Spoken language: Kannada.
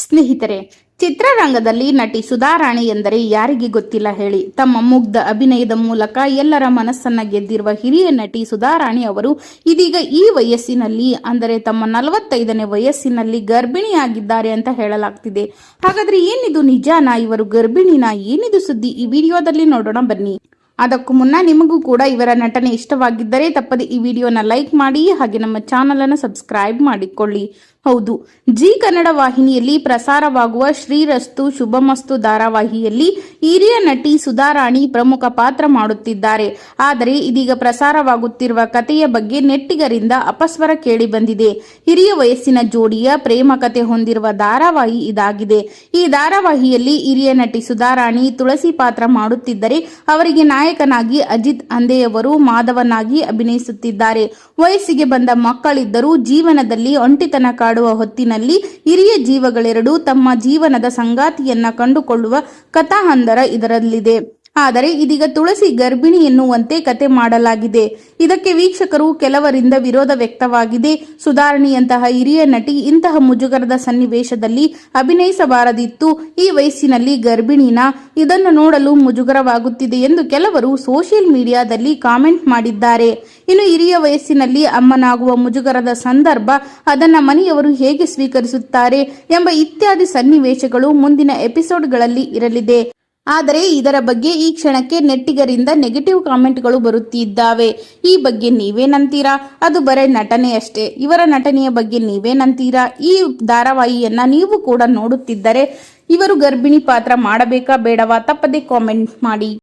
ಸ್ನೇಹಿತರೆ, ಚಿತ್ರರಂಗದಲ್ಲಿ ನಟಿ ಸುಧಾರಾಣಿ ಎಂದರೆ ಯಾರಿಗೆ ಗೊತ್ತಿಲ್ಲ ಹೇಳಿ. ತಮ್ಮ ಮುಗ್ಧ ಅಭಿನಯದ ಮೂಲಕ ಎಲ್ಲರ ಮನಸ್ಸನ್ನ ಗೆದ್ದಿರುವ ಹಿರಿಯ ನಟಿ ಸುಧಾರಾಣಿ ಅವರು ಇದೀಗ ಈ ವಯಸ್ಸಿನಲ್ಲಿ, ಅಂದರೆ ತಮ್ಮ ನಲವತ್ತೈದನೇ ವಯಸ್ಸಿನಲ್ಲಿ ಗರ್ಭಿಣಿಯಾಗಿದ್ದಾರೆ ಅಂತ ಹೇಳಲಾಗ್ತಿದೆ. ಹಾಗಾದ್ರೆ ಏನಿದು ನಿಜಾನ? ಇವರು ಗರ್ಭಿಣಿನ ಏನಿದು ಸುದ್ದಿ? ಈ ವಿಡಿಯೋದಲ್ಲಿ ನೋಡೋಣ ಬನ್ನಿ. ಅದಕ್ಕೂ ಮುನ್ನ ನಿಮಗೂ ಕೂಡ ಇವರ ನಟನೆ ಇಷ್ಟವಾಗಿದ್ದರೆ ತಪ್ಪದೆ ಈ ವಿಡಿಯೋನ ಲೈಕ್ ಮಾಡಿ ಹಾಗೆ ನಮ್ಮ ಚಾನಲ್ ಅನ್ನು ಸಬ್ಸ್ಕ್ರೈಬ್ ಮಾಡಿಕೊಳ್ಳಿ. ಹೌದು, ಜಿ ಕನ್ನಡ ವಾಹಿನಿಯಲ್ಲಿ ಪ್ರಸಾರವಾಗುವ ಶ್ರೀರಸ್ತು ಶುಭಮಸ್ತು ಧಾರಾವಾಹಿಯಲ್ಲಿ ಹಿರಿಯ ನಟಿ ಸುಧಾರಾಣಿ ಪ್ರಮುಖ ಪಾತ್ರ ಮಾಡುತ್ತಿದ್ದಾರೆ. ಆದರೆ ಇದೀಗ ಪ್ರಸಾರವಾಗುತ್ತಿರುವ ಕಥೆಯ ಬಗ್ಗೆ ನೆಟ್ಟಿಗರಿಂದ ಅಪಸ್ವರ ಕೇಳಿ ಬಂದಿದೆ. ಹಿರಿಯ ವಯಸ್ಸಿನ ಜೋಡಿಯ ಪ್ರೇಮ ಕಥೆ ಹೊಂದಿರುವ ಧಾರಾವಾಹಿ ಇದಾಗಿದೆ. ಈ ಧಾರಾವಾಹಿಯಲ್ಲಿ ಹಿರಿಯ ನಟಿ ಸುಧಾರಾಣಿ ತುಳಸಿ ಪಾತ್ರ ಮಾಡುತ್ತಿದ್ದರೆ ಅವರಿಗೆ ನಾಯಕನಾಗಿ ಅಜಿತ್ ಅಂದೆಯವರು ಮಾಧವನಾಗಿ ಅಭಿನಯಿಸುತ್ತಿದ್ದಾರೆ. ವಯಸ್ಸಿಗೆ ಬಂದ ಮಕ್ಕಳಿದ್ದರೂ ಜೀವನದಲ್ಲಿ ಒಂಟಿತನ ಕಾಡುವ ಹೊತ್ತಿನಲ್ಲಿ ಹಿರಿಯ ಜೀವಗಳೆರಡು ತಮ್ಮ ಜೀವನದ ಸಂಗಾತಿಯನ್ನ ಕಂಡುಕೊಳ್ಳುವ ಕಥಾಹಂದರ ಇದರಲ್ಲಿದೆ. ಆದರೆ ಇದೀಗ ತುಳಸಿ ಗರ್ಭಿಣಿ ಎನ್ನುವಂತೆ ಕತೆ ಮಾಡಲಾಗಿದೆ. ಇದಕ್ಕೆ ವೀಕ್ಷಕರು ಕೆಲವರಿಂದ ವಿರೋಧ ವ್ಯಕ್ತವಾಗಿದೆ. ಸುಧಾರಣೆಯಂತಹ ಹಿರಿಯ ನಟಿ ಇಂತಹ ಮುಜುಗರದ ಸನ್ನಿವೇಶದಲ್ಲಿ ಅಭಿನಯಿಸಬಾರದಿತ್ತು. ಈ ವಯಸ್ಸಿನಲ್ಲಿ ಗರ್ಭಿಣಿನ ಇದನ್ನು ನೋಡಲು ಮುಜುಗರವಾಗುತ್ತಿದೆ ಎಂದು ಕೆಲವರು ಸೋಷಿಯಲ್ ಮೀಡಿಯಾದಲ್ಲಿ ಕಾಮೆಂಟ್ ಮಾಡಿದ್ದಾರೆ. ಇನ್ನು ಹಿರಿಯ ವಯಸ್ಸಿನಲ್ಲಿ ಅಮ್ಮನಾಗುವ ಮುಜುಗರದ ಸಂದರ್ಭ ಅದನ್ನ ಮನೆಯವರು ಹೇಗೆ ಸ್ವೀಕರಿಸುತ್ತಾರೆ ಎಂಬ ಇತ್ಯಾದಿ ಸನ್ನಿವೇಶಗಳು ಮುಂದಿನ ಎಪಿಸೋಡ್ಗಳಲ್ಲಿ ಇರಲಿದೆ. ಆದರೆ ಇದರ ಬಗ್ಗೆ ಈ ಕ್ಷಣಕ್ಕೆ ನೆಟ್ಟಿಗರಿಂದ ನೆಗೆಟಿವ್ ಕಾಮೆಂಟ್ಗಳು ಬರುತ್ತಿದ್ದಾವೆ. ಈ ಬಗ್ಗೆ ನೀವೇನಂತೀರಾ ಅದು ಬರೀ ನಟನೆ ಅಷ್ಟೇ. ಇವರ ನಟನೆಯ ಬಗ್ಗೆ ನೀವೇನಂತೀರಾ ಈ ಧಾರಾವಾಹಿಯನ್ನ ನೀವು ಕೂಡ ನೋಡುತ್ತಿದ್ದರೆ ಇವರು ಗರ್ಭಿಣಿ ಪಾತ್ರ ಮಾಡಬೇಕಾ ಬೇಡವಾ? ತಪ್ಪದೆ ಕಾಮೆಂಟ್ ಮಾಡಿ.